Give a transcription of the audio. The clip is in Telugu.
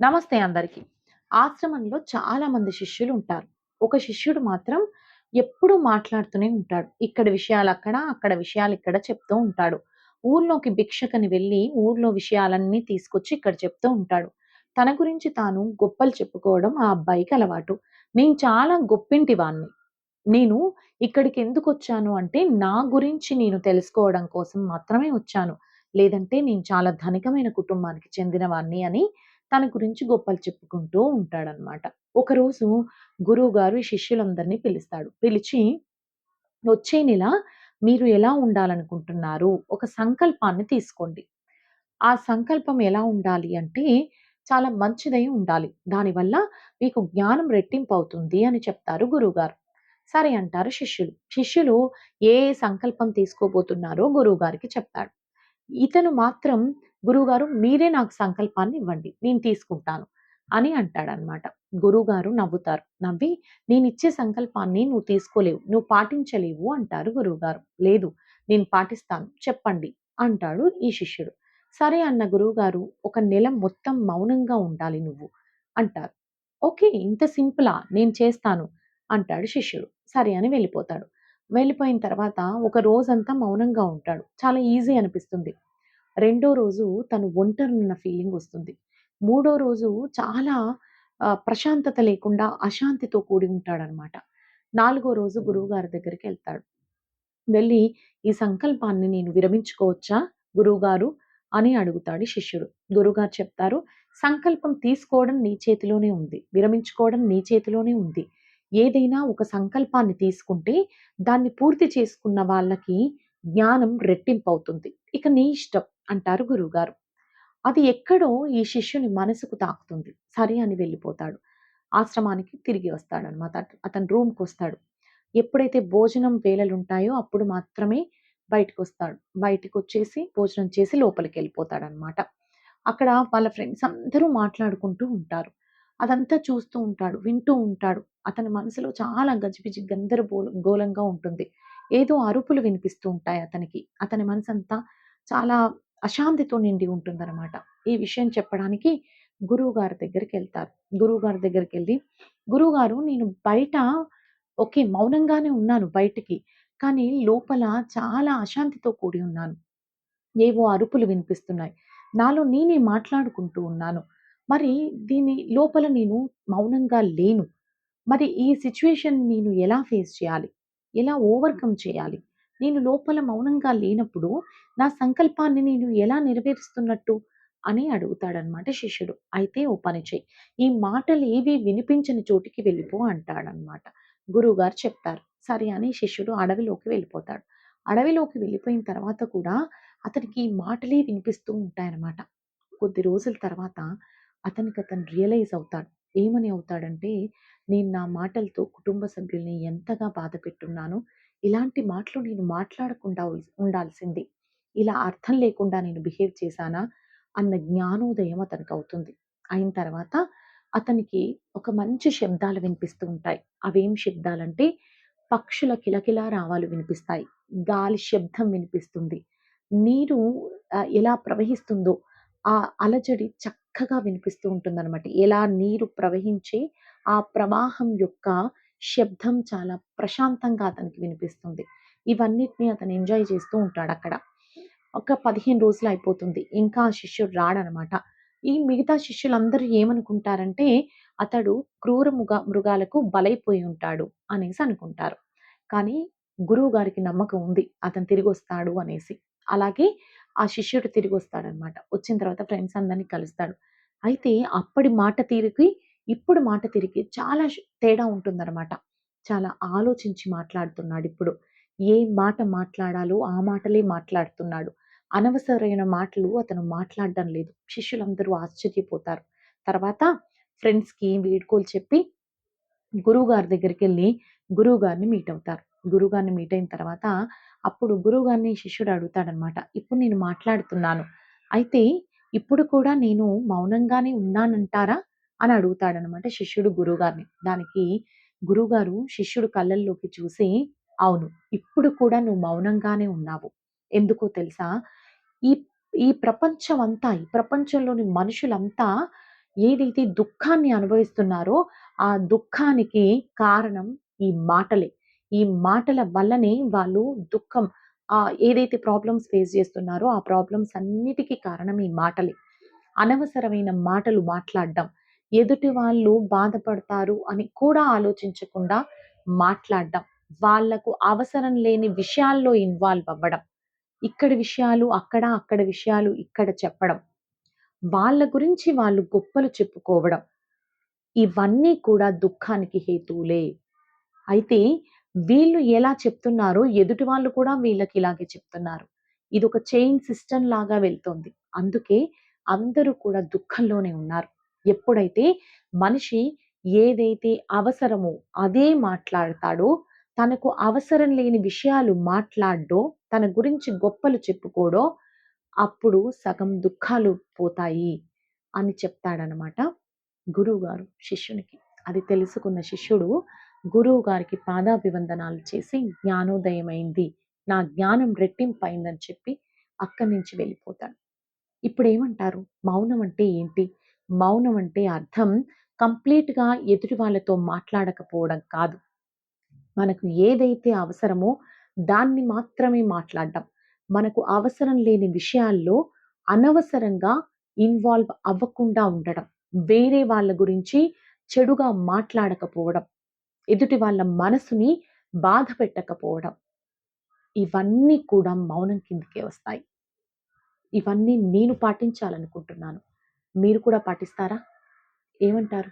నమస్తే అందరికీ ఆశ్రమంలో చాలా మంది శిష్యులు ఉంటారు. ఒక శిష్యుడు మాత్రం ఎప్పుడూ మాట్లాడుతూనే ఉంటాడు. ఇక్కడ విషయాలు అక్కడ, అక్కడ విషయాలు ఇక్కడ చెప్తూ ఉంటాడు. ఊర్లోకి భిక్షకని వెళ్ళి ఊర్లో విషయాలన్నీ తీసుకొచ్చి ఇక్కడ చెప్తూ ఉంటాడు. తన గురించి తాను గొప్పలు చెప్పుకోవడం ఆ అబ్బాయికి అలవాటు. నేను చాలా గొప్పింటి వాణ్ణి నేను ఇక్కడికి ఎందుకు వచ్చాను అంటే నా గురించి నేను తెలుసుకోవడం కోసం మాత్రమే వచ్చాను. లేదంటే నేను చాలా ధనికమైన కుటుంబానికి చెందినవాణ్ణి అని తన గురించి గొప్పలు చెప్పుకుంటూ ఉంటాడనమాట. ఒకరోజు గురువుగారు ఈ శిష్యులందరినీ పిలుస్తాడు. పిలిచి వచ్చే నెల మీరు ఎలా ఉండాలనుకుంటున్నారు? ఒక సంకల్పాన్ని తీసుకోండి. ఆ సంకల్పం ఎలా ఉండాలి అంటే చాలా మంచిదై ఉండాలి. దానివల్ల మీకు జ్ఞానం రెట్టింపవుతుంది అని చెప్తారు గురువుగారు. సరే అంటారు శిష్యులు. శిష్యులు ఏ సంకల్పం తీసుకోబోతున్నారో గురువుగారికి చెప్తాడు. ఇతను మాత్రం గురువుగారు మీరే నాకు సంకల్పాన్ని ఇవ్వండి. నేను తీసుకుంటాను అని అంటాడనమాట. గురువుగారు నవ్వుతారు. నవ్వి నేను ఇచ్చే సంకల్పాన్ని నువ్వు తీసుకోలేవు. నువ్వు పాటించలేవు అంటారు గురువుగారు. లేదు నేను పాటిస్తాను చెప్పండి అంటాడు ఈ శిష్యుడు. సరే అన్న గురువుగారు ఒక నెల మొత్తం మౌనంగా ఉండాలి నువ్వు అంటారు. ఓకే. ఇంత సింపులా? నేను చేస్తాను అంటాడు శిష్యుడు. సరే అని వెళ్ళిపోతాడు. వెళ్ళిపోయిన తర్వాత ఒక రోజంతా మౌనంగా ఉంటాడు. చాలా ఈజీ అనిపిస్తుంది. రెండో రోజు తను ఒంటరినున్న ఫీలింగ్ వస్తుంది. మూడో రోజు చాలా ఆహ్, ప్రశాంతత లేకుండా అశాంతితో కూడి ఉంటాడనమాట. నాలుగో రోజు గురువుగారి దగ్గరికెళ్తాడు. వెళ్ళి "ఈ సంకల్పాన్ని నేను విరమించుకోవచ్చా గురువుగారు?" అని అడుగుతాడు శిష్యుడు. గురువుగారు చెప్తారు, "సంకల్పం తీసుకోవడం నీ చేతిలోనే ఉంది. విరమించుకోవడం నీ చేతిలోనే ఉంది. ఏదైనా ఒక సంకల్పాన్ని తీసుకుంటే దాన్ని పూర్తి చేసుకున్న వాళ్ళకి జ్ఞానం రెట్టింపవుతుంది. ఇక నీ ఇష్టం" అంటారు గురువుగారు. అది ఎక్కడో ఈ శిష్యుని మనసుకు తాకుతుంది. సరే అని వెళ్ళిపోతాడు. ఆశ్రమానికి తిరిగి వస్తాడనమాట. అనమాట అతను రూమ్‌కొస్తాడు. ఎప్పుడైతే భోజనం వేళలుంటాయో అప్పుడు మాత్రమే బయటికొస్తాడు. బయటికొచ్చేసి భోజనం చేసి లోపలికి వెళ్ళిపోతాడనమాట అక్కడ వాళ్ళ ఫ్రెండ్స్ అందరూ మాట్లాడుకుంటూ ఉంటారు. అదంతా చూస్తూ ఉంటాడు. వింటూ ఉంటాడు. అతని మనసులో చాలా గజిబిజి గందరగోళ గోళంగా ఉంటుంది. ఏదో అరుపులు వినిపిస్తూ ఉంటాయి అతనికి. అతని మనసంతా చాలా అశాంతితో నిండి ఉంటుందన్నమాట ఈ విషయం చెప్పడానికి గురువుగారి దగ్గరికెళ్తారు. గురువుగారి దగ్గరికి వెళ్ళి "గురువుగారు నేను బయట ఓకే. మౌనంగానే ఉన్నాను బయటికి. కానీ లోపల చాలా అశాంతితో కూడి ఉన్నాను. ఏవో అరుపులు వినిపిస్తున్నాయి. నాలో నేనే మాట్లాడుకుంటూ ఉన్నాను. మరి దీని లోపల నేను మౌనంగా లేను. మరి ఈ సిచ్యువేషన్ నేను ఎలా ఫేస్ చేయాలి? ఎలా ఓవర్‌కమ్ చేయాలి? నేను లోపల మౌనంగా లేనప్పుడు నా సంకల్పాన్ని నేను ఎలా నెరవేరుస్తున్నట్టు?" అని అడుగుతాడనమాట శిష్యుడు. "అయితే ఓ పని చేయి ఈ ఏవి వినిపించని చోటికి వెళ్ళిపో" అంటాడనమాట. గురువుగారు చెప్తారు. సరే అని శిష్యుడు అడవిలోకి వెళ్ళిపోతాడు. అడవిలోకి వెళ్ళిపోయిన తర్వాత కూడా అతనికి ఈ మాటలే వినిపిస్తూ ఉంటాయనమాట. కొద్ది రోజుల తర్వాత అతనికి అతను రియలైజ్ అవుతాడు. ఏమని అవుతాడంటే, నేను నా మాటలతో కుటుంబ సభ్యుల్ని ఎంతగా బాధపెట్టున్నానో, ఇలాంటి మాటలు నేను మాట్లాడకుండా ఉండాల్సింది. ఇలా అర్థం లేకుండా నేను బిహేవ్ చేశానా? అన్న జ్ఞానోదయం అతనికి అవుతుంది అయిన తర్వాత అతనికి ఒక మంచి శబ్దాలు వినిపిస్తూ ఉంటాయి. అవేం శబ్దాలంటే పక్షుల కిలకిలా రావాలు వినిపిస్తాయి. గాలి శబ్దం వినిపిస్తుంది. నీరు ఎలా ప్రవహిస్తుందో ఆ అలజడి చక్కగా వినిపిస్తూ ఉంటుందనమాట. ఎలా నీరు ప్రవహించే ఆ ప్రవాహం యొక్క శబ్దం చాలా ప్రశాంతంగా అతనికి వినిపిస్తుంది. ఇవన్నిటిని అతను ఎంజాయ్ చేస్తూ ఉంటాడు అక్కడ ఒక 15 రోజులు అయిపోతుంది. ఇంకా ఆ శిష్యుడు రాడనమాట. ఈ మిగతా శిష్యులందరూ ఏమనుకుంటారంటే, అతడు క్రూర మృగ మృగాలకు బలైపోయి ఉంటాడు అనేసి అనుకుంటారు. కానీ గురువు గారికి నమ్మకం ఉంది. అతను తిరిగొస్తాడు అనేసి. అలాగే ఆ శిష్యుడు తిరిగొస్తాడనమాట. వచ్చిన తర్వాత ఫ్రెండ్స్ అందరిని కలుస్తాడు. అయితే అప్పటి మాట తీరికి ఇప్పుడు మాట తిరిగి చాలా తేడా ఉంటుందనమాట. చాలా ఆలోచించి మాట్లాడుతున్నాడు ఇప్పుడు ఏ మాట మాట్లాడాలో ఆ మాటలే మాట్లాడుతున్నాడు. అనవసరమైన మాటలు అతను మాట్లాడడం లేదు. శిష్యులందరూ ఆశ్చర్యపోతారు. తర్వాత ఫ్రెండ్స్‌కి వీడ్కోలు చెప్పి గురువుగారి దగ్గరికెళ్ళి గురువుగారిని మీట్ అవుతారు. గురువుగారిని మీట్ అయిన తర్వాత అప్పుడు గురువుగారిని శిష్యుడు అడుగుతాడనమాట. "ఇప్పుడు నేను మాట్లాడుతున్నాను. అయితే ఇప్పుడు కూడా నేను మౌనంగానే ఉన్నానంటారా?" అని అడుగుతాడనమాట శిష్యుడు గురువుగారిని. దానికి గురువుగారు శిష్యుడు కళ్ళల్లోకి చూసి, "అవును. ఇప్పుడు కూడా నువ్వు మౌనంగానే ఉన్నావు. ఎందుకో తెలుసా? ఈ ఈ ప్రపంచం అంతా ఈ ప్రపంచంలోని మనుషులంతా ఏదైతే దుఃఖాన్ని అనుభవిస్తున్నారో, ఆ దుఃఖానికి కారణం ఈ మాటలే. ఈ మాటల వల్లనే వాళ్ళు దుఃఖం ఆ ఏదైతే ప్రాబ్లమ్స్ ఫేస్ చేస్తున్నారో, ఆ ప్రాబ్లమ్స్ అన్నిటికి కారణం ఈ మాటలే. అనవసరమైన మాటలు మాట్లాడడం, ఎదుటి వాళ్ళు బాధపడతారు అని కూడా ఆలోచించకుండా మాట్లాడడం, వాళ్ళకు అవసరం లేని విషయాల్లో ఇన్వాల్వ్ అవ్వడం, ఇక్కడ విషయాలు అక్కడ, అక్కడ విషయాలు ఇక్కడ చెప్పడం, వాళ్ళ గురించి వాళ్ళు గొప్పలు చెప్పుకోవడం, ఇవన్నీ కూడా దుఃఖానికి హేతువులే. అయితే వీళ్ళు ఎలా చెప్తున్నారో ఎదుటి వాళ్ళు కూడా వీళ్ళకి ఇలాగే చెప్తున్నారు. ఇది ఒక చైన్ సిస్టమ్ లాగా వెళ్తోంది. అందుకే అందరూ కూడా దుఃఖంలోనే ఉన్నారు. ఎప్పుడైతే మనిషి ఏదైతే అవసరమో అదే మాట్లాడతాడో, తనకు అవసరం లేని విషయాలు మాట్లాడడో, తన గురించి గొప్పలు చెప్పుకోడో, అప్పుడు సగం దుఃఖాలు పోతాయి అని చెప్తాడనమాట గురువుగారు శిష్యునికి. అది తెలుసుకున్న శిష్యుడు గురువుగారికి పాదాభివందనాలు చేసి జ్ఞానోదయమైంది. నా జ్ఞానం రెట్టింపైందని చెప్పి అక్కడి నుంచి వెళ్ళిపోతాడు. ఇప్పుడేమంటారు? మౌనం అంటే ఏంటి? మౌనం అంటే అర్థం కంప్లీట్‌గా ఎదుటి వాళ్ళతో మాట్లాడకపోవడం కాదు. మనకు ఏదైతే అవసరమో దాన్ని మాత్రమే మాట్లాడడం. మనకు అవసరం లేని విషయాల్లో అనవసరంగా ఇన్వాల్వ్ అవ్వకుండా ఉండడం. వేరే వాళ్ళ గురించి చెడుగా మాట్లాడకపోవడం. ఎదుటి వాళ్ళ మనసుని బాధ పెట్టకపోవడం. ఇవన్నీ కూడా మౌనం కిందకే వస్తాయి. ఇవన్నీ నేను పాటించాలనుకుంటున్నాను. మీరు కూడా పాటిస్తారా? ఏమంటారు?